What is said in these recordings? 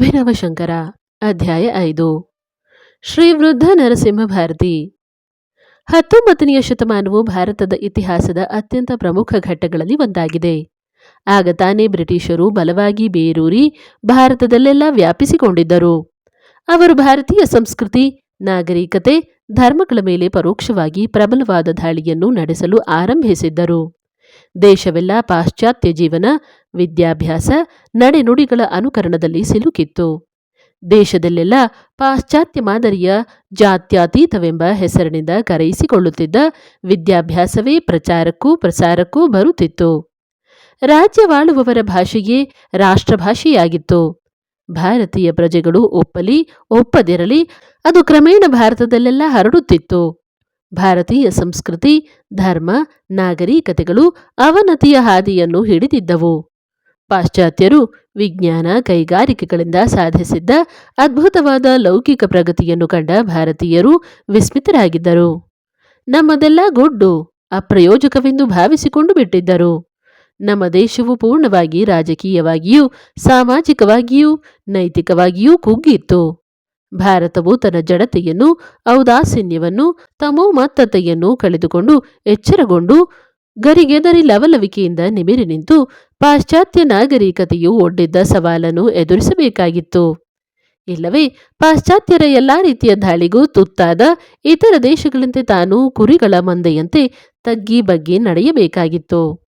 ಅಭಿನವ ಶಂಕರ ಅಧ್ಯಾಯ ಐದು. ಶ್ರೀ ವೃದ್ಧ ನರಸಿಂಹ ಭಾರತಿ. ಹತ್ತೊಂಬತ್ತನೆಯ ಶತಮಾನವು ಭಾರತದ ಇತಿಹಾಸದ ಅತ್ಯಂತ ಪ್ರಮುಖ ಘಟ್ಟಗಳಲ್ಲಿ ಒಂದಾಗಿದೆ. ಆಗ ತಾನೇ ಬ್ರಿಟಿಷರು ಬಲವಾಗಿ ಬೇರೂರಿ ಭಾರತದಲ್ಲೆಲ್ಲ ವ್ಯಾಪಿಸಿಕೊಂಡಿದ್ದರು. ಅವರು ಭಾರತೀಯ ಸಂಸ್ಕೃತಿ, ನಾಗರಿಕತೆ, ಧರ್ಮಗಳ ಮೇಲೆ ಪರೋಕ್ಷವಾಗಿ ಪ್ರಬಲವಾದ ದಾಳಿಯನ್ನು ನಡೆಸಲು ಆರಂಭಿಸಿದ್ದರು. ದೇಶವೆಲ್ಲ ಪಾಶ್ಚಾತ್ಯ ಜೀವನ ವಿದ್ಯಾಭ್ಯಾಸ ನಡೆನುಡಿಗಳ ಅನುಕರಣದಲ್ಲಿ ಸಿಲುಕಿತ್ತು. ದೇಶದಲ್ಲೆಲ್ಲ ಪಾಶ್ಚಾತ್ಯ ಮಾದರಿಯ ಜಾತ್ಯಾತೀತವೆಂಬ ಹೆಸರಿನಿಂದ ಕರೆಯಿಸಿಕೊಳ್ಳುತ್ತಿದ್ದ ವಿದ್ಯಾಭ್ಯಾಸವೇ ಪ್ರಚಾರಕ್ಕೂ ಪ್ರಸಾರಕ್ಕೂ ಬರುತ್ತಿತ್ತು. ರಾಜ್ಯವಾಳುವವರ ಭಾಷೆಯೇ ರಾಷ್ಟ್ರಭಾಷೆಯಾಗಿತ್ತು. ಭಾರತೀಯ ಪ್ರಜೆಗಳು ಒಪ್ಪಲಿ, ಒಪ್ಪದಿರಲಿ, ಅದು ಕ್ರಮೇಣ ಭಾರತದಲ್ಲೆಲ್ಲ ಹರಡುತ್ತಿತ್ತು. ಭಾರತೀಯ ಸಂಸ್ಕೃತಿ, ಧರ್ಮ, ನಾಗರಿಕತೆಗಳು ಅವನತಿಯ ಹಾದಿಯನ್ನು ಹಿಡಿದಿದ್ದವು. ಪಾಶ್ಚಾತ್ಯರು ವಿಜ್ಞಾನ, ಕೈಗಾರಿಕೆಗಳಿಂದ ಸಾಧಿಸಿದ್ದ ಅದ್ಭುತವಾದ ಲೌಕಿಕ ಪ್ರಗತಿಯನ್ನು ಕಂಡ ಭಾರತೀಯರು ವಿಸ್ಮಿತರಾಗಿದ್ದರು. ನಮ್ಮದೆಲ್ಲ ಗುಡ್ಡು ಅಪ್ರಯೋಜಕವೆಂದು ಭಾವಿಸಿಕೊಂಡು ಬಿಟ್ಟಿದ್ದರು. ನಮ್ಮ ದೇಶವು ಪೂರ್ಣವಾಗಿ ರಾಜಕೀಯವಾಗಿಯೂ, ಸಾಮಾಜಿಕವಾಗಿಯೂ, ನೈತಿಕವಾಗಿಯೂ ಕುಗ್ಗಿತ್ತು. ಭಾರತವು ತನ್ನ ಜಡತೆಯನ್ನು, ಔದಾಸೀನ್ಯವನ್ನು, ತಮೋಮತ್ತತೆಯನ್ನು ಕಳೆದುಕೊಂಡು ಎಚ್ಚರಗೊಂಡು ಗರಿಗೆದರಿ ಲವಲವಿಕೆಯಿಂದ ನಿಮಿರಿ ನಿಂತು ಪಾಶ್ಚಾತ್ಯ ನಾಗರಿಕತೆಯು ಒಡ್ಡಿದ್ದ ಸವಾಲನ್ನು ಎದುರಿಸಬೇಕಾಗಿತ್ತು. ಇಲ್ಲವೇ, ಪಾಶ್ಚಾತ್ಯರ ಎಲ್ಲಾ ರೀತಿಯ ದಾಳಿಗೂ ತುತ್ತಾದ ಇತರ ದೇಶಗಳಂತೆ ತಾನು ಕುರಿಗಳ ಮಂದೆಯಂತೆ ತಗ್ಗಿ ಬಗ್ಗಿ ನಡೆಯಬೇಕಾಗಿತ್ತು.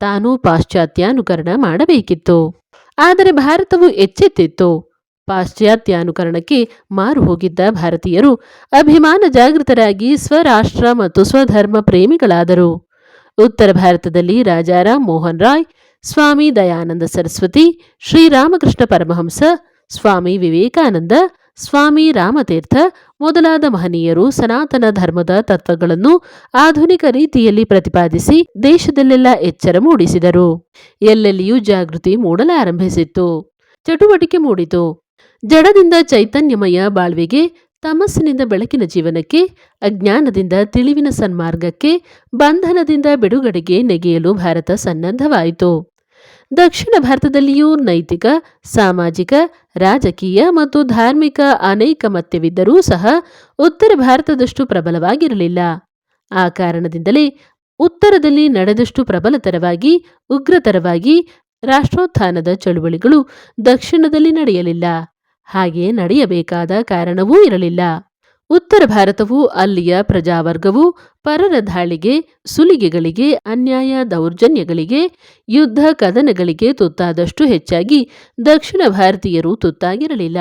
ತಾನು ಪಾಶ್ಚಾತ್ಯಾನುಕರಣ ಮಾಡಬೇಕಿತ್ತು. ಆದರೆ ಭಾರತವು ಎಚ್ಚೆತ್ತಿತ್ತು. ಪಾಶ್ಚಾತ್ಯಾನುಕರಣಕ್ಕೆ ಮಾರು ಹೋಗಿದ್ದ ಭಾರತೀಯರು ಅಭಿಮಾನ ಜಾಗೃತರಾಗಿ ಸ್ವರಾಷ್ಟ್ರ ಮತ್ತು ಸ್ವಧರ್ಮ ಪ್ರೇಮಿಗಳಾದರು. ಉತ್ತರ ಭಾರತದಲ್ಲಿ ರಾಜಾರಾಮ್ ಮೋಹನ್ ರಾಯ್, ಸ್ವಾಮಿ ದಯಾನಂದ ಸರಸ್ವತಿ ಶ್ರೀರಾಮಕೃಷ್ಣ ಪರಮಹಂಸ, ಸ್ವಾಮಿ ವಿವೇಕಾನಂದ, ಸ್ವಾಮಿ ರಾಮತೀರ್ಥ ಮೊದಲಾದ ಮಹನೀಯರು ಸನಾತನ ಧರ್ಮದ ತತ್ವಗಳನ್ನು ಆಧುನಿಕ ರೀತಿಯಲ್ಲಿ ಪ್ರತಿಪಾದಿಸಿ ದೇಶದಲ್ಲೆಲ್ಲ ಎಚ್ಚರ ಮೂಡಿಸಿದರು. ಎಲ್ಲೆಲ್ಲಿಯೂ ಜಾಗೃತಿ ಮೂಡಲಾರಂಭಿಸಿತ್ತು. ಚಟುವಟಿಕೆ ಮೂಡಿತು. ಜಡದಿಂದ ಚೈತನ್ಯಮಯ ಬಾಳ್ವೆಗೆ ತಮಸ್ಸಿನಿಂದ ಬೆಳಕಿನ ಜೀವನಕ್ಕೆ, ಅಜ್ಞಾನದಿಂದ ತಿಳಿವಿನ ಸನ್ಮಾರ್ಗಕ್ಕೆ, ಬಂಧನದಿಂದ ಬಿಡುಗಡೆಗೆ ನೆಗೆಯಲು ಭಾರತ ಸನ್ನದ್ಧವಾಯಿತು. ದಕ್ಷಿಣ ಭಾರತದಲ್ಲಿಯೂ ನೈತಿಕ, ಸಾಮಾಜಿಕ, ರಾಜಕೀಯ ಮತ್ತು ಧಾರ್ಮಿಕ ಅನೇಕ ಮತ್ಯವಿದ್ದರೂ ಸಹ ಉತ್ತರ ಭಾರತದಷ್ಟು ಪ್ರಬಲವಾಗಿರಲಿಲ್ಲ. ಆ ಕಾರಣದಿಂದಲೇ ಉತ್ತರದಲ್ಲಿ ನಡೆದಷ್ಟು ಪ್ರಬಲತರವಾಗಿ, ಉಗ್ರತರವಾಗಿ ರಾಷ್ಟ್ರೋತ್ಥಾನದ ಚಳುವಳಿಗಳು ದಕ್ಷಿಣದಲ್ಲಿ ನಡೆಯಲಿಲ್ಲ. ಹಾಗೆ ನಡೆಯಬೇಕಾದ ಕಾರಣವೂ ಇರಲಿಲ್ಲ. ಉತ್ತರ ಭಾರತವು ಅಲ್ಲಿಯ ಪ್ರಜಾವರ್ಗವು ಪರರ ದಾಳಿಗೆ, ಸುಲಿಗೆಗಳಿಗೆ, ಅನ್ಯಾಯ ದೌರ್ಜನ್ಯಗಳಿಗೆ, ಯುದ್ಧ ಕದನಗಳಿಗೆ ತುತ್ತಾದಷ್ಟು ಹೆಚ್ಚಾಗಿ ದಕ್ಷಿಣ ಭಾರತೀಯರು ತುತ್ತಾಗಿರಲಿಲ್ಲ.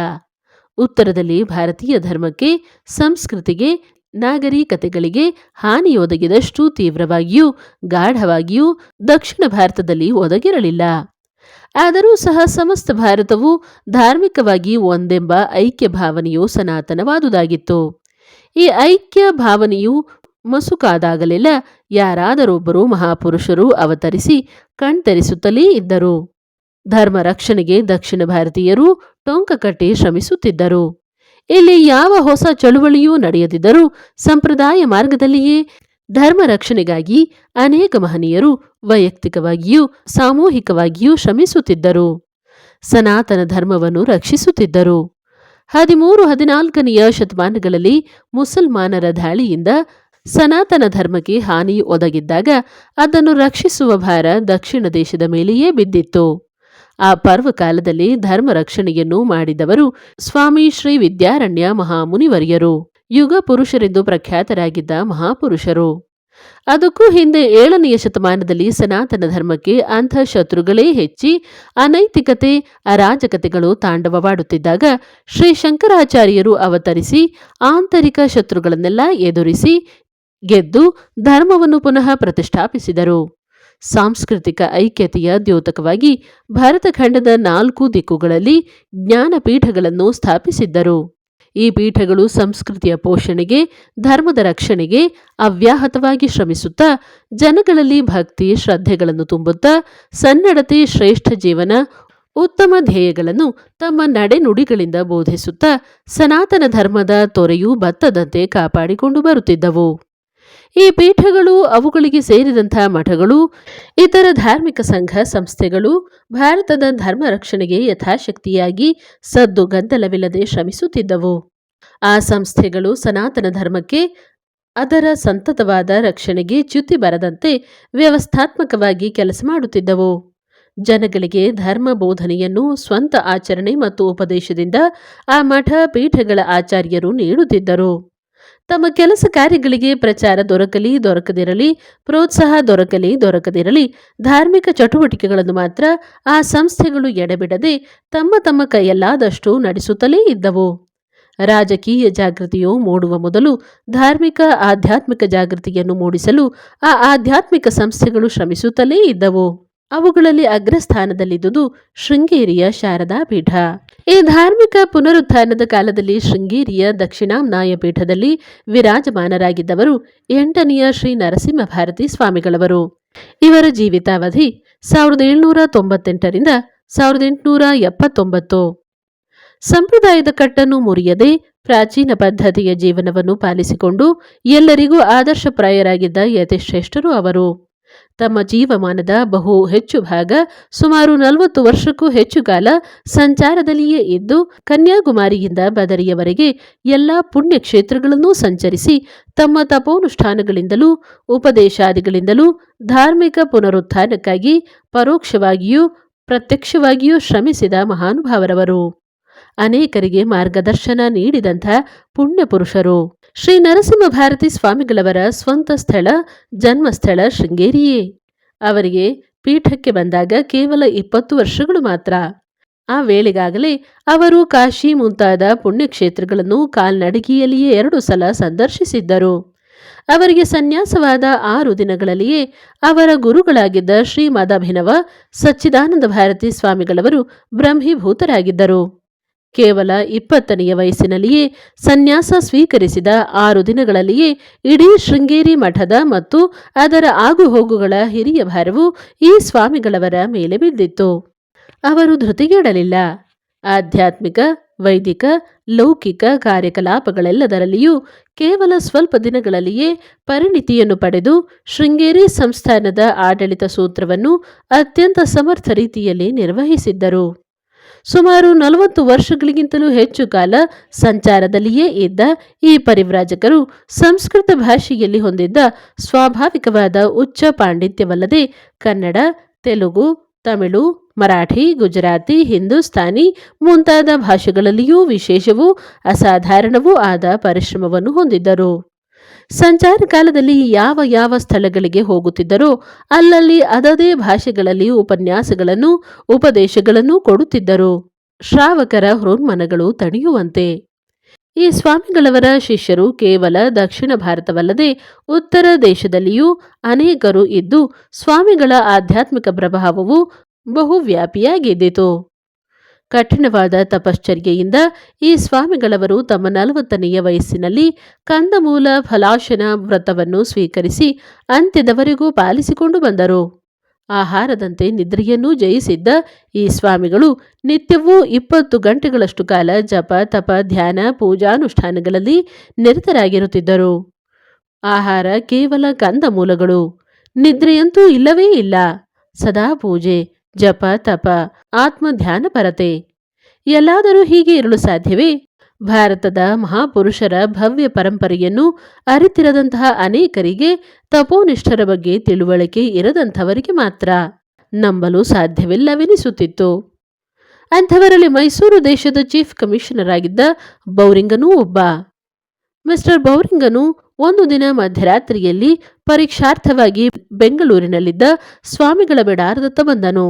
ಉತ್ತರದಲ್ಲಿ ಭಾರತೀಯ ಧರ್ಮಕ್ಕೆ, ಸಂಸ್ಕೃತಿಗೆ, ನಾಗರಿಕತೆಗಳಿಗೆ ಹಾನಿ ಒದಗಿದಷ್ಟು ತೀವ್ರವಾಗಿಯೂ ಗಾಢವಾಗಿಯೂ ದಕ್ಷಿಣ ಭಾರತದಲ್ಲಿ ಒದಗಿರಲಿಲ್ಲ. ಆದರೂ ಸಹ ಸಮಸ್ತ ಭಾರತವು ಧಾರ್ಮಿಕವಾಗಿ ಒಂದೆಂಬ ಐಕ್ಯ ಭಾವನೆಯು ಸನಾತನವಾದುದಾಗಿತ್ತು. ಈ ಐಕ್ಯ ಭಾವನೆಯು ಮಸುಕಾದಾಗಲೆಲ್ಲ ಯಾರಾದರೊಬ್ಬರು ಮಹಾಪುರುಷರು ಅವತರಿಸಿ ಕಣ್ತರಿಸುತ್ತಲೇ ಇದ್ದರು. ಧರ್ಮ ರಕ್ಷಣೆಗೆ ದಕ್ಷಿಣ ಭಾರತೀಯರು ಟೊಂಕ ಕಟ್ಟಿ ಶ್ರಮಿಸುತ್ತಿದ್ದರು. ಇಲ್ಲಿ ಯಾವ ಹೊಸ ಚಳುವಳಿಯೂ ನಡೆಯದಿದ್ದರೂ ಸಂಪ್ರದಾಯ ಮಾರ್ಗದಲ್ಲಿಯೇ ಧರ್ಮ ರಕ್ಷಣೆಗಾಗಿ ಅನೇಕ ಮಹನೀಯರು ವೈಯಕ್ತಿಕವಾಗಿಯೂ ಸಾಮೂಹಿಕವಾಗಿಯೂ ಶ್ರಮಿಸುತ್ತಿದ್ದರು. ಸನಾತನ ಧರ್ಮವನ್ನು ರಕ್ಷಿಸುತ್ತಿದ್ದರು. ಹದಿಮೂರು ಹದಿನಾಲ್ಕನೆಯ ಶತಮಾನಗಳಲ್ಲಿ ಮುಸಲ್ಮಾನರ ದಾಳಿಯಿಂದ ಸನಾತನ ಧರ್ಮಕ್ಕೆ ಹಾನಿ ಒದಗಿದ್ದಾಗ ಅದನ್ನು ರಕ್ಷಿಸುವ ಭಾರ ದಕ್ಷಿಣ ದೇಶದ ಮೇಲೆಯೇ ಬಿದ್ದಿತ್ತು. ಆ ಪರ್ವಕಾಲದಲ್ಲಿ ಧರ್ಮ ರಕ್ಷಣೆಯನ್ನು ಮಾಡಿದವರು ಸ್ವಾಮಿ ಶ್ರೀ ವಿದ್ಯಾರಣ್ಯ ಮಹಾಮುನಿವರ್ಯರು. ಯುಗ ಪುರುಷರೆಂದು ಪ್ರಖ್ಯಾತರಾಗಿದ್ದ ಮಹಾಪುರುಷರು. ಅದಕ್ಕೂ ಹಿಂದೆ ಏಳನೆಯ ಶತಮಾನದಲ್ಲಿ ಸನಾತನ ಧರ್ಮಕ್ಕೆ ಅಂಥ ಶತ್ರುಗಳೇ ಹೆಚ್ಚಿ ಅನೈತಿಕತೆ, ಅರಾಜಕತೆಗಳು ತಾಂಡವವಾಡುತ್ತಿದ್ದಾಗ ಶ್ರೀ ಶಂಕರಾಚಾರ್ಯರು ಅವತರಿಸಿ ಆಂತರಿಕ ಶತ್ರುಗಳನ್ನೆಲ್ಲ ಎದುರಿಸಿ ಗೆದ್ದು ಧರ್ಮವನ್ನು ಪುನಃ ಪ್ರತಿಷ್ಠಾಪಿಸಿದರು. ಸಾಂಸ್ಕೃತಿಕ ಐಕ್ಯತೆಯ ದ್ಯೋತಕವಾಗಿ ಭಾರತ ಖಂಡದ ನಾಲ್ಕು ದಿಕ್ಕುಗಳಲ್ಲಿ ಜ್ಞಾನಪೀಠಗಳನ್ನು ಸ್ಥಾಪಿಸಿದ್ದರು. ಈ ಪೀಠಗಳು ಸಂಸ್ಕೃತಿಯ ಪೋಷಣೆಗೆ, ಧರ್ಮದ ರಕ್ಷಣೆಗೆ ಅವ್ಯಾಹತವಾಗಿ ಶ್ರಮಿಸುತ್ತಾ, ಜನಗಳಲ್ಲಿ ಭಕ್ತಿ, ಶ್ರದ್ಧೆಗಳನ್ನು ತುಂಬುತ್ತಾ, ಸನ್ನಡತೆ, ಶ್ರೇಷ್ಠ ಜೀವನ, ಉತ್ತಮ ಧ್ಯೇಯಗಳನ್ನು ತಮ್ಮ ನಡೆನುಡಿಗಳಿಂದ ಬೋಧಿಸುತ್ತಾ, ಸನಾತನ ಧರ್ಮದ ತೊರೆಯು ಬತ್ತದಂತೆ ಕಾಪಾಡಿಕೊಂಡು ಬರುತ್ತಿದ್ದವು. ಈ ಪೀಠಗಳು ಅವುಗಳಿಗೆ ಸೇರಿದಂತಹ ಮಠಗಳು, ಇತರ ಧಾರ್ಮಿಕ ಸಂಘ ಸಂಸ್ಥೆಗಳು ಭಾರತದ ಧರ್ಮ ರಕ್ಷಣೆಗೆ ಯಥಾಶಕ್ತಿಯಾಗಿ ಸದ್ದು ಗದ್ದಲವಿಲ್ಲದೆ ಶ್ರಮಿಸುತ್ತಿದ್ದವು. ಆ ಸಂಸ್ಥೆಗಳು ಸನಾತನ ಧರ್ಮಕ್ಕೆ, ಅದರ ಸಂತತವಾದ ರಕ್ಷಣೆಗೆ ಚ್ಯುತಿ ಬರದಂತೆ ವ್ಯವಸ್ಥಾತ್ಮಕವಾಗಿ ಕೆಲಸ ಮಾಡುತ್ತಿದ್ದವು. ಜನಗಳಿಗೆ ಧರ್ಮ ಬೋಧನೆಯನ್ನು ಸ್ವಂತ ಆಚರಣೆ ಮತ್ತು ಉಪದೇಶದಿಂದ ಆ ಮಠ ಪೀಠಗಳ ಆಚಾರ್ಯರು ನೀಡುತ್ತಿದ್ದರು. ತಮ್ಮ ಕೆಲಸ ಕಾರ್ಯಗಳಿಗೆ ಪ್ರಚಾರ ದೊರಕಲಿ, ದೊರಕದಿರಲಿ, ಪ್ರೋತ್ಸಾಹ ದೊರಕಲಿ, ದೊರಕದಿರಲಿ, ಧಾರ್ಮಿಕ ಚಟುವಟಿಕೆಗಳನ್ನು ಮಾತ್ರ ಆ ಸಂಸ್ಥೆಗಳು ಎಡೆಬಿಡದೆ ತಮ್ಮ ತಮ್ಮ ಕೈಯಲ್ಲಾದಷ್ಟು ನಡೆಸುತ್ತಲೇ ಇದ್ದವು. ರಾಜಕೀಯ ಜಾಗೃತಿಯು ಮೂಡುವ ಮೊದಲು ಧಾರ್ಮಿಕ, ಆಧ್ಯಾತ್ಮಿಕ ಜಾಗೃತಿಯನ್ನು ಮೂಡಿಸಲು ಆ ಆಧ್ಯಾತ್ಮಿಕ ಸಂಸ್ಥೆಗಳು ಶ್ರಮಿಸುತ್ತಲೇ ಇದ್ದವು. ಅವುಗಳಲ್ಲಿ ಅಗ್ರಸ್ಥಾನದಲ್ಲಿದ್ದುದು ಶೃಂಗೇರಿಯ ಶಾರದಾ ಪೀಠ ಈ ಧಾರ್ಮಿಕ ಪುನರುತ್ಥಾನದ ಕಾಲದಲ್ಲಿ ಶೃಂಗೇರಿಯ ದಕ್ಷಿಣಾಮ್ನಾಯ ಪೀಠದಲ್ಲಿ ವಿರಾಜಮಾನರಾಗಿದ್ದವರು ಎಂಟನೆಯ ಶ್ರೀ ನರಸಿಂಹ ಭಾರತಿ ಸ್ವಾಮಿಗಳವರು. ಇವರ ಜೀವಿತಾವಧಿ ಸಾವಿರದ ಏಳುನೂರ ತೊಂಬತ್ತೆಂಟರಿಂದ ಸಾವಿರದ ಎಂಟುನೂರ ಎಪ್ಪತ್ತೊಂಬತ್ತು. ಸಂಪ್ರದಾಯದ ಕಟ್ಟನ್ನು ಮುರಿಯದೆ ಪ್ರಾಚೀನ ಪದ್ಧತಿಯ ಜೀವನವನ್ನು ಪಾಲಿಸಿಕೊಂಡು ಎಲ್ಲರಿಗೂ ಆದರ್ಶಪ್ರಾಯರಾಗಿದ್ದ ಯತಿಶ್ರೇಷ್ಠರು ಅವರು. ತಮ್ಮ ಜೀವಮಾನದ ಬಹು ಹೆಚ್ಚು ಭಾಗ ಸುಮಾರು ನಲವತ್ತು ವರ್ಷಕ್ಕೂ ಹೆಚ್ಚು ಕಾಲ ಸಂಚಾರದಲ್ಲಿಯೇ ಇದ್ದು, ಕನ್ಯಾಕುಮಾರಿಯಿಂದ ಬದರಿಯವರೆಗೆ ಎಲ್ಲ ಪುಣ್ಯ ಕ್ಷೇತ್ರಗಳನ್ನೂ ಸಂಚರಿಸಿ ತಮ್ಮ ತಪೋನುಷ್ಠಾನಗಳಿಂದಲೂ, ಉಪದೇಶಾದಿಗಳಿಂದಲೂ ಧಾರ್ಮಿಕ ಪುನರುತ್ಥಾನಕ್ಕಾಗಿ ಪರೋಕ್ಷವಾಗಿಯೂ ಪ್ರತ್ಯಕ್ಷವಾಗಿಯೂ ಶ್ರಮಿಸಿದ ಮಹಾನುಭಾವರವರು. ಅನೇಕರಿಗೆ ಮಾರ್ಗದರ್ಶನ ನೀಡಿದಂಥ ಪುಣ್ಯ ಪುರುಷರು ಶ್ರೀ ನರಸಿಂಹ ಭಾರತಿ ಸ್ವಾಮಿಗಳವರ ಸ್ವಂತ ಸ್ಥಳ, ಜನ್ಮಸ್ಥಳ ಶೃಂಗೇರಿಯೇ. ಅವರಿಗೆ ಪೀಠಕ್ಕೆ ಬಂದಾಗ ಕೇವಲ ಇಪ್ಪತ್ತು ವರ್ಷಗಳು ಮಾತ್ರ. ಆ ವೇಳೆಗಾಗಲೇ ಅವರು ಕಾಶಿ ಮುಂತಾದ ಪುಣ್ಯಕ್ಷೇತ್ರಗಳನ್ನು ಕಾಲ್ನಡಿಗೆಯಲ್ಲಿಯೇ ಎರಡು ಸಲ ಸಂದರ್ಶಿಸಿದ್ದರು. ಅವರಿಗೆ ಸನ್ಯಾಸವಾದ ಆರು ದಿನಗಳಲ್ಲಿಯೇ ಅವರ ಗುರುಗಳಾಗಿದ್ದ ಶ್ರೀ ಮದಾಭಿನವ ಸಚ್ಚಿದಾನಂದ ಭಾರತಿ ಸ್ವಾಮಿಗಳವರು ಬ್ರಹ್ಮೀಭೂತರಾಗಿದ್ದರು. ಕೇವಲ ಇಪ್ಪತ್ತನೆಯ ವಯಸ್ಸಿನಲ್ಲಿಯೇ ಸನ್ಯಾಸ ಸ್ವೀಕರಿಸಿದ ಆರು ದಿನಗಳಲ್ಲಿಯೇ ಇಡೀ ಶೃಂಗೇರಿ ಮಠದ ಮತ್ತು ಅದರ ಆಗುಹೋಗುಗಳ ಹಿರಿಯ ಭಾರವು ಈ ಸ್ವಾಮಿಗಳವರ ಮೇಲೆ ಬಿದ್ದಿತ್ತು ಅವರು ಧೃತಿಗೆಡಲಿಲ್ಲ. ಆಧ್ಯಾತ್ಮಿಕ, ವೈದಿಕ, ಲೌಕಿಕ ಕಾರ್ಯಕಲಾಪಗಳೆಲ್ಲದರಲ್ಲಿಯೂ ಕೇವಲ ಸ್ವಲ್ಪ ದಿನಗಳಲ್ಲಿಯೇ ಪರಿಣಿತಿಯನ್ನು ಪಡೆದು ಶೃಂಗೇರಿ ಸಂಸ್ಥಾನದ ಆಡಳಿತ ಸೂತ್ರವನ್ನು ಅತ್ಯಂತ ಸಮರ್ಥ ರೀತಿಯಲ್ಲಿ ನಿರ್ವಹಿಸಿದ್ದರು. ಸುಮಾರು ನಲವತ್ತು ವರ್ಷಗಳಿಗಿಂತಲೂ ಹೆಚ್ಚು ಕಾಲ ಸಂಚಾರದಲ್ಲಿಯೇ ಇದ್ದ ಈ ಪರಿವ್ರಾಜಕರು ಸಂಸ್ಕೃತ ಭಾಷೆಯಲ್ಲಿ ಹೊಂದಿದ್ದ ಸ್ವಾಭಾವಿಕವಾದ ಉಚ್ಚ ಪಾಂಡಿತ್ಯವಲ್ಲದೆ ಕನ್ನಡ, ತೆಲುಗು, ತಮಿಳು, ಮರಾಠಿ, ಗುಜರಾತಿ, ಹಿಂದೂಸ್ತಾನಿ ಮುಂತಾದ ಭಾಷೆಗಳಲ್ಲಿಯೂ ವಿಶೇಷವೂ ಅಸಾಧಾರಣವೂ ಆದ ಪರಿಶ್ರಮವನ್ನು ಹೊಂದಿದ್ದರು. ಸಂಚಾರ ಕಾಲದಲ್ಲಿ ಯಾವ ಯಾವ ಸ್ಥಳಗಳಿಗೆ ಹೋಗುತ್ತಿದ್ದರೋ ಅಲ್ಲಲ್ಲಿ ಅದದೇ ಭಾಷೆಗಳಲ್ಲಿ ಉಪನ್ಯಾಸಗಳನ್ನು, ಉಪದೇಶಗಳನ್ನು ಕೊಡುತ್ತಿದ್ದರು. ಶ್ರಾವಕರ ಹೃನ್ಮನಗಳು ತಣಿಯುವಂತೆ. ಈ ಸ್ವಾಮಿಗಳವರ ಶಿಷ್ಯರು ಕೇವಲ ದಕ್ಷಿಣ ಭಾರತವಲ್ಲದೆ ಉತ್ತರ ದೇಶದಲ್ಲಿಯೂ ಅನೇಕರು ಇದ್ದು, ಸ್ವಾಮಿಗಳ ಆಧ್ಯಾತ್ಮಿಕ ಪ್ರಭಾವವು ಬಹುವ್ಯಾಪಿಯಾಗಿದ್ದಿತು. ಕಠಿಣವಾದ ತಪಶ್ಚರ್ಯೆಯಿಂದ ಈ ಸ್ವಾಮಿಗಳವರು ತಮ್ಮ ನಲವತ್ತನೆಯ ವಯಸ್ಸಿನಲ್ಲಿ ಕಂದಮೂಲ ಫಲಾಶನ ವ್ರತವನ್ನು ಸ್ವೀಕರಿಸಿ ಅಂತ್ಯದವರೆಗೂ ಪಾಲಿಸಿಕೊಂಡು ಬಂದರು. ಆಹಾರದಂತೆ ನಿದ್ರೆಯನ್ನೂ ಜಯಿಸಿದ್ದ ಈ ಸ್ವಾಮಿಗಳು ನಿತ್ಯವೂ ಇಪ್ಪತ್ತು ಗಂಟೆಗಳಷ್ಟು ಕಾಲ ಜಪ, ತಪ, ಧ್ಯಾನ, ಪೂಜಾನುಷ್ಠಾನಗಳಲ್ಲಿ ನಿರತರಾಗಿರುತ್ತಿದ್ದರು. ಆಹಾರ ಕೇವಲ ಕಂದಮೂಲಗಳು, ನಿದ್ರೆಯಂತೂ ಇಲ್ಲವೇ ಇಲ್ಲ. ಸದಾ ಪೂಜೆ ಜಪ, ತಪ ಆತ್ಮ ಧ್ಯಾನ ಪರತೆ. ಎಲ್ಲಾದರೂ ಹೀಗೆ ಇರಲು ಸಾಧ್ಯವೇ? ಭಾರತದ ಮಹಾಪುರುಷರ ಭವ್ಯ ಪರಂಪರೆಯನ್ನು ಅರಿತಿರದಂತಹ ಅನೇಕರಿಗೆ ತಪೋನಿಷ್ಠರ ಬಗ್ಗೆ ತಿಳುವಳಿಕೆ ಇರದಂಥವರಿಗೆ ಮಾತ್ರ ನಂಬಲು ಸಾಧ್ಯವಿಲ್ಲವೆನಿಸುತ್ತಿತ್ತು. ಅಂಥವರಲ್ಲಿ ಮೈಸೂರು ದೇಶದ ಚೀಫ್ ಕಮಿಷನರ್ ಆಗಿದ್ದ ಬೌರಿಂಗನೂ ಒಬ್ಬ. ಮಿಸ್ಟರ್ ಬೌರಿಂಗನು ಒಂದು ದಿನ ಮಧ್ಯರಾತ್ರಿಯಲ್ಲಿ ಪರೀಕ್ಷಾರ್ಥವಾಗಿ ಬೆಂಗಳೂರಿನಲ್ಲಿದ್ದ ಸ್ವಾಮಿಗಳ ಬಿಡಾರದತ್ತ ಬಂದನು.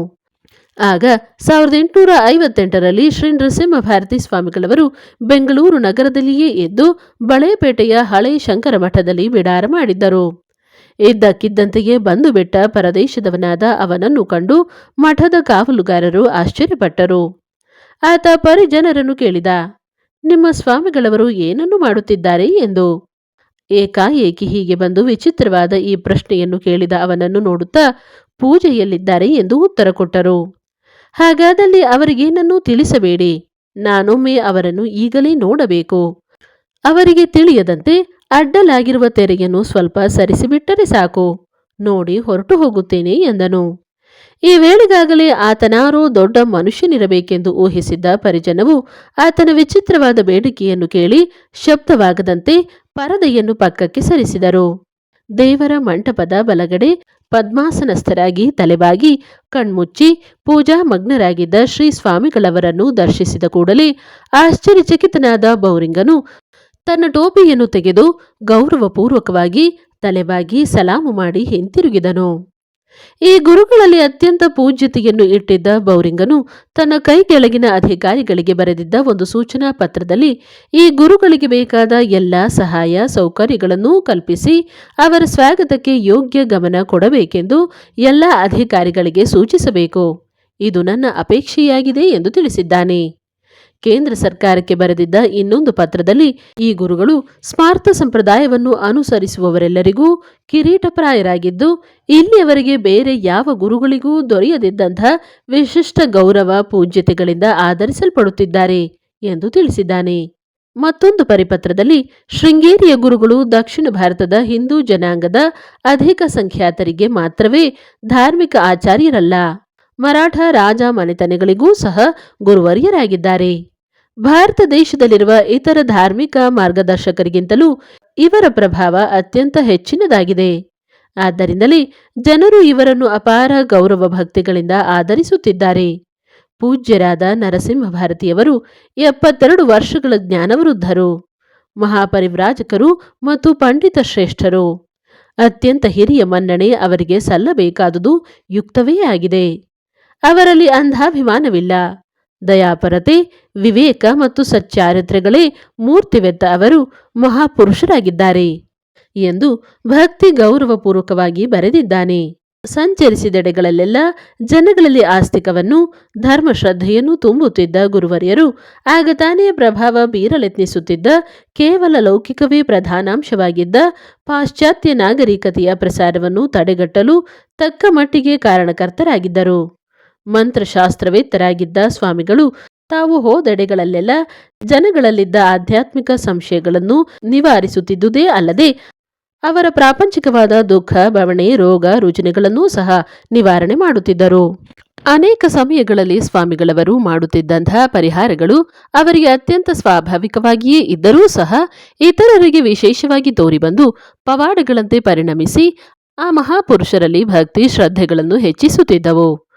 ಆಗ ಸಾವಿರದ ಎಂಟುನೂರ ಐವತ್ತೆಂಟರಲ್ಲಿ ಶ್ರೀ ನರಸಿಂಹ ಭಾರತಿ ಸ್ವಾಮಿಗಳವರು ಬೆಂಗಳೂರು ನಗರದಲ್ಲಿಯೇ ಎದ್ದು ಬಳೆಪೇಟೆಯ ಹಳೆ ಶಂಕರ ಮಠದಲ್ಲಿ ಬಿಡಾರ ಮಾಡಿದ್ದರು. ಇದ್ದಕ್ಕಿದ್ದಂತೆಯೇ ಬಂದು ಬಿಟ್ಟ ಪರದೇಶದವನಾದ ಅವನನ್ನು ಕಂಡು ಮಠದ ಕಾವಲುಗಾರರು ಆಶ್ಚರ್ಯಪಟ್ಟರು. ಆತ ಪರಿಜನರನ್ನು ಕೇಳಿದ ನಿಮ್ಮ ಸ್ವಾಮಿಗಳವರು ಏನನ್ನು ಮಾಡುತ್ತಿದ್ದಾರೆ ಎಂದು? ಏಕಾಏಕಿ ಹೀಗೆ ಬಂದು ವಿಚಿತ್ರವಾದ ಈ ಪ್ರಶ್ನೆಯನ್ನು ಕೇಳಿದ ಅವನನ್ನು ನೋಡುತ್ತಾ ಪೂಜೆಯಲ್ಲಿದ್ದಾರೆ ಎಂದು ಉತ್ತರ ಕೊಟ್ಟರು. ಹಾಗಾದಲ್ಲಿ ಅವರಿಗೇನನ್ನೂ ತಿಳಿಸಬೇಡಿ. ನಾನೊಮ್ಮೆ ಅವರನ್ನು ಈಗಲೇ ನೋಡಬೇಕು. ಅವರಿಗೆ ತಿಳಿಯದಂತೆ ಅಡ್ಡಲಾಗಿರುವ ತೆರೆಯನ್ನು ಸ್ವಲ್ಪ ಸರಿಸಿಬಿಟ್ಟರೆ ಸಾಕು. ನೋಡಿ ಹೊರಟು ಹೋಗುತ್ತೇನೆ ಎಂದನು. ಈ ವೇಳೆಗಾಗಲೇ ಆತನಾರೋ ದೊಡ್ಡ ಮನುಷ್ಯನಿರಬೇಕೆಂದು ಊಹಿಸಿದ್ದ ಪರಿಜನವು ಆತನ ವಿಚಿತ್ರವಾದ ಬೇಡಿಕೆಯನ್ನು ಕೇಳಿ ಶಬ್ದವಾಗದಂತೆ ಪರದೆಯನ್ನು ಪಕ್ಕಕ್ಕೆ ಸರಿಸಿದರು. ದೇವರ ಮಂಟಪದ ಬಲಗಡೆ ಪದ್ಮಾಸನಸ್ಥರಾಗಿ ತಲೆಬಾಗಿ ಕಣ್ಮುಚ್ಚಿ ಪೂಜಾ ಮಗ್ನರಾಗಿದ್ದ ಶ್ರೀ ಸ್ವಾಮಿಗಳವರನ್ನು ದರ್ಶಿಸಿದ ಕೂಡಲೇ ಆಶ್ಚರ್ಯಚಕಿತನಾದ ಬೌರಿಂಗನು ತನ್ನ ಟೋಪಿಯನ್ನು ತೆಗೆದು ಗೌರವಪೂರ್ವಕವಾಗಿ ತಲೆಬಾಗಿ ಸಲಾಮು ಮಾಡಿ ಹಿಂತಿರುಗಿದನು. ಈ ಗುರುಗಳಲ್ಲಿ ಅತ್ಯಂತ ಪೂಜ್ಯತೆಯನ್ನು ಇಟ್ಟಿದ್ದ ಬೌರಿಂಗನು ತನ್ನ ಕೈ ಕೆಳಗಿನ ಅಧಿಕಾರಿಗಳಿಗೆ ಬರೆದಿದ್ದ ಒಂದು ಸೂಚನಾ ಪತ್ರದಲ್ಲಿ ಈ ಗುರುಗಳಿಗೆ ಬೇಕಾದ ಎಲ್ಲ ಸಹಾಯ ಸೌಕರ್ಯಗಳನ್ನು ಕಲ್ಪಿಸಿ ಅವರ ಸ್ವಾಗತಕ್ಕೆ ಯೋಗ್ಯ ಗಮನ ಕೊಡಬೇಕೆಂದು ಎಲ್ಲ ಅಧಿಕಾರಿಗಳಿಗೆ ಸೂಚಿಸಬೇಕು. ಇದು ನನ್ನ ಅಪೇಕ್ಷೆಯಾಗಿದೆ ಎಂದು ತಿಳಿಸಿದ್ದಾನೆ. ಕೇಂದ್ರ ಸರ್ಕಾರಕ್ಕೆ ಬರೆದಿದ್ದ ಇನ್ನೊಂದು ಪತ್ರದಲ್ಲಿ, ಈ ಗುರುಗಳು ಸ್ಮಾರ್ಥ ಸಂಪ್ರದಾಯವನ್ನು ಅನುಸರಿಸುವವರೆಲ್ಲರಿಗೂ ಕಿರೀಟಪ್ರಾಯರಾಗಿದ್ದು, ಇಲ್ಲಿಯವರೆಗೆ ಬೇರೆ ಯಾವ ಗುರುಗಳಿಗೂ ದೊರೆಯದಿದ್ದಂಥ ವಿಶಿಷ್ಟ ಗೌರವ ಪೂಜ್ಯತೆಗಳಿಂದ ಆಧರಿಸಲ್ಪಡುತ್ತಿದ್ದಾರೆ ಎಂದು ತಿಳಿಸಿದ್ದಾನೆ. ಮತ್ತೊಂದು ಪರಿಪತ್ರದಲ್ಲಿ, ಶೃಂಗೇರಿಯ ಗುರುಗಳು ದಕ್ಷಿಣ ಭಾರತದ ಹಿಂದೂ ಜನಾಂಗದ ಅಧಿಕ ಸಂಖ್ಯಾತರಿಗೆ ಮಾತ್ರವೇ ಧಾರ್ಮಿಕ ಆಚಾರ್ಯರಲ್ಲ. ಮರಾಠ ರಾಜ ಮನೆತನಗಳಿಗೂ ಸಹ ಗುರುವರ್ಯರಾಗಿದ್ದಾರೆ. ಭಾರತ ದೇಶದಲ್ಲಿರುವ ಇತರ ಧಾರ್ಮಿಕ ಮಾರ್ಗದರ್ಶಕರಿಗಿಂತಲೂ ಇವರ ಪ್ರಭಾವ ಅತ್ಯಂತ ಹೆಚ್ಚಿನದಾಗಿದೆ. ಆದ್ದರಿಂದಲೇ ಜನರು ಇವರನ್ನು ಅಪಾರ ಗೌರವ ಭಕ್ತಿಗಳಿಂದ ಆಧರಿಸುತ್ತಿದ್ದಾರೆ. ಪೂಜ್ಯರಾದ ನರಸಿಂಹ ಭಾರತಿಯವರು ಎಪ್ಪತ್ತೆರಡು ವರ್ಷಗಳ ಜ್ಞಾನವೃದ್ಧರು, ಮಹಾಪರಿವ್ರಾಜಕರು ಮತ್ತು ಪಂಡಿತ ಶ್ರೇಷ್ಠರು. ಅತ್ಯಂತ ಹಿರಿಯ ಮನ್ನಣೆ ಅವರಿಗೆ ಸಲ್ಲಬೇಕಾದುದು ಯುಕ್ತವೇ ಆಗಿದೆ. ಅವರಲ್ಲಿ ಅಂಧಾಭಿಮಾನವಿಲ್ಲ. ದಯಾಪರತೆ, ವಿವೇಕ ಮತ್ತು ಸಚ್ಚಾರಿತ್ರ್ಯಗಳೇ ಮೂರ್ತಿವೆತ್ತ ಅವರು ಮಹಾಪುರುಷರಾಗಿದ್ದಾರೆ ಎಂದು ಭಕ್ತಿ ಗೌರವಪೂರ್ವಕವಾಗಿ ಬರೆದಿದ್ದಾನೆ. ಸಂಚರಿಸಿದೆಡೆಗಳಲ್ಲೆಲ್ಲ ಜನಗಳಲ್ಲಿ ಆಸ್ತಿಕವನ್ನು, ಧರ್ಮಶ್ರದ್ಧೆಯನ್ನು ತುಂಬುತ್ತಿದ್ದ ಗುರುವರ್ಯರು, ಆಗ ತಾನೇ ಪ್ರಭಾವ ಬೀರಲೆತ್ನಿಸುತ್ತಿದ್ದ ಕೇವಲ ಲೌಕಿಕವೇ ಪ್ರಧಾನಾಂಶವಾಗಿದ್ದ ಪಾಶ್ಚಾತ್ಯ ನಾಗರಿಕತೆಯ ಪ್ರಸಾರವನ್ನು ತಡೆಗಟ್ಟಲು ತಕ್ಕ ಮಟ್ಟಿಗೆ ಕಾರಣಕರ್ತರಾಗಿದ್ದರು. ಮಂತ್ರಶಾಸ್ತ್ರವೇತ್ತರಾಗಿದ್ದ ಸ್ವಾಮಿಗಳು ತಾವು ಹೋದೆಡೆಗಳಲ್ಲೆಲ್ಲ ಜನಗಳಲ್ಲಿದ್ದ ಆಧ್ಯಾತ್ಮಿಕ ಸಂಶಯಗಳನ್ನು ನಿವಾರಿಸುತ್ತಿದ್ದುದೇ ಅಲ್ಲದೆ ಅವರ ಪ್ರಾಪಂಚಿಕವಾದ ದುಃಖ ಬವಣೆ ರೋಗ, ರುಜಿನಗಳನ್ನೂ ಸಹ ನಿವಾರಣೆ ಮಾಡುತ್ತಿದ್ದರು. ಅನೇಕ ಸಮಯಗಳಲ್ಲಿ ಸ್ವಾಮಿಗಳವರು ಮಾಡುತ್ತಿದ್ದಂತಹ ಪರಿಹಾರಗಳು ಅವರಿಗೆ ಅತ್ಯಂತ ಸ್ವಾಭಾವಿಕವಾಗಿಯೇ ಇದ್ದರೂ ಸಹ ಇತರರಿಗೆ ವಿಶೇಷವಾಗಿ ತೋರಿಬಂದು ಪವಾಡಗಳಂತೆ ಪರಿಣಮಿಸಿ ಆ ಮಹಾಪುರುಷರಲ್ಲಿ ಭಕ್ತಿ, ಶ್ರದ್ಧೆಗಳನ್ನು ಹೆಚ್ಚಿಸುತ್ತಿದ್ದವು.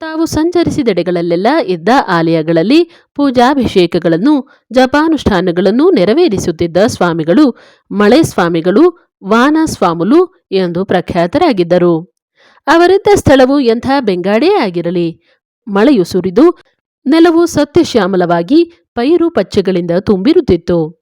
ತಾವು ಸಂಚರಿಸಿದೆಡೆಗಳಲ್ಲೆಲ್ಲ ಇದ್ದ ಆಲಯಗಳಲ್ಲಿ ಪೂಜಾಭಿಷೇಕಗಳನ್ನು, ಜಪಾನುಷ್ಠಾನಗಳನ್ನು ನೆರವೇರಿಸುತ್ತಿದ್ದ ಸ್ವಾಮಿಗಳು, ಮಳೆ ಸ್ವಾಮಿಗಳು, ವಾನ ಸ್ವಾಮುಲು ಎಂದು ಪ್ರಖ್ಯಾತರಾಗಿದ್ದರು. ಅವರಿದ್ದ ಸ್ಥಳವು ಎಂಥ ಬೆಂಗಾಡೇ ಆಗಿರಲಿ. ಮಳೆಯು ಸುರಿದು, ನೆಲವು ಸತ್ಯಶ್ಯಾಮಲವಾಗಿ ಪೈರು ಪಚ್ಚೆಗಳಿಂದ ತುಂಬಿರುತ್ತಿತ್ತು.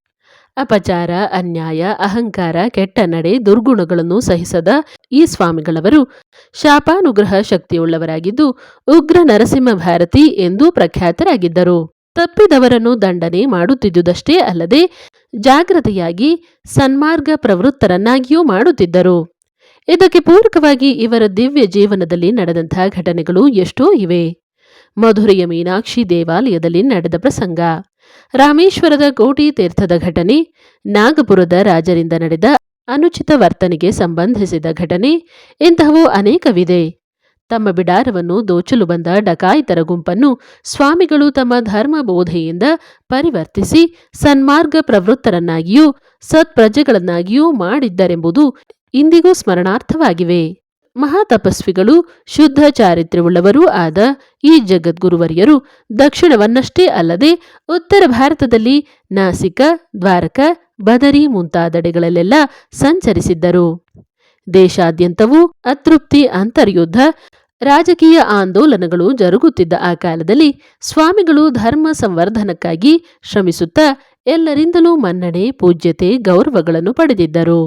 ಅಪಚಾರ, ಅನ್ಯಾಯ, ಅಹಂಕಾರ, ಕೆಟ್ಟ ನಡೆ, ದುರ್ಗುಣಗಳನ್ನು ಸಹಿಸದ ಈ ಸ್ವಾಮಿಗಳವರು ಶಾಪಾನುಗ್ರಹ ಶಕ್ತಿಯುಳ್ಳವರಾಗಿದ್ದು ಉಗ್ರ ನರಸಿಂಹ ಭಾರತಿ ಎಂದೂ ಪ್ರಖ್ಯಾತರಾಗಿದ್ದರು. ತಪ್ಪಿದವರನ್ನು ದಂಡನೆ ಮಾಡುತ್ತಿದ್ದುದಷ್ಟೇ ಅಲ್ಲದೆ ಜಾಗ್ರತೆಯಾಗಿ ಸನ್ಮಾರ್ಗ ಪ್ರವೃತ್ತರನ್ನಾಗಿಯೂ ಮಾಡುತ್ತಿದ್ದರು. ಇದಕ್ಕೆ ಪೂರಕವಾಗಿ ಇವರ ದಿವ್ಯ ಜೀವನದಲ್ಲಿ ನಡೆದಂತಹ ಘಟನೆಗಳು ಎಷ್ಟೋ ಇವೆ. ಮಧುರೆಯ ಮೀನಾಕ್ಷಿ ದೇವಾಲಯದಲ್ಲಿ ನಡೆದ ಪ್ರಸಂಗ. ರಾಮೇಶ್ವರದ ಕೋಟಿ ತೀರ್ಥದ ಘಟನೆ. ನಾಗಪುರದ ರಾಜರಿಂದ ನಡೆದ ಅನುಚಿತ ವರ್ತನೆಗೆ ಸಂಬಂಧಿಸಿದ ಘಟನೆ ಇಂತಹವು ಅನೇಕವಿದೆ. ತಮ್ಮ ಬಿಡಾರವನ್ನು ದೋಚಲು ಬಂದ ಡಕಾಯಿತರ ಗುಂಪನ್ನು ಸ್ವಾಮಿಗಳು ತಮ್ಮ ಧರ್ಮ ಬೋಧೆಯಿಂದ ಪರಿವರ್ತಿಸಿ ಸನ್ಮಾರ್ಗ ಪ್ರವೃತ್ತರನ್ನಾಗಿಯೂ ಸತ್ಪ್ರಜೆಗಳನ್ನಾಗಿಯೂ ಮಾಡಿದ್ದರೆಂಬುದು ಇಂದಿಗೂ ಸ್ಮರಣಾರ್ಥವಾಗಿವೆ. ಮಹಾತಪಸ್ವಿಗಳು, ಶುದ್ಧ ಚಾರಿತ್ರ್ಯವುಳ್ಳವರೂ ಆದ ಈ ಜಗದ್ಗುರುವರಿಯರು ದಕ್ಷಿಣವನ್ನಷ್ಟೇ ಅಲ್ಲದೆ ಉತ್ತರ ಭಾರತದಲ್ಲಿ ನಾಸಿಕ, ದ್ವಾರಕ, ಬದರಿ ಮುಂತಾದೆಡೆಗಳಲ್ಲೆಲ್ಲ ಸಂಚರಿಸಿದ್ದರು. ದೇಶಾದ್ಯಂತವೂ ಅತೃಪ್ತಿ ಅಂತರ್ಯುದ್ಧ, ರಾಜಕೀಯ ಆಂದೋಲನಗಳು ಜರುಗುತ್ತಿದ್ದ ಆ ಕಾಲದಲ್ಲಿ ಸ್ವಾಮಿಗಳು ಧರ್ಮ ಸಂವರ್ಧನಕ್ಕಾಗಿ ಶ್ರಮಿಸುತ್ತಾ ಎಲ್ಲರಿಂದಲೂ ಮನ್ನಣೆ, ಪೂಜ್ಯತೆ, ಗೌರವಗಳನ್ನು ಪಡೆದಿದ್ದರು.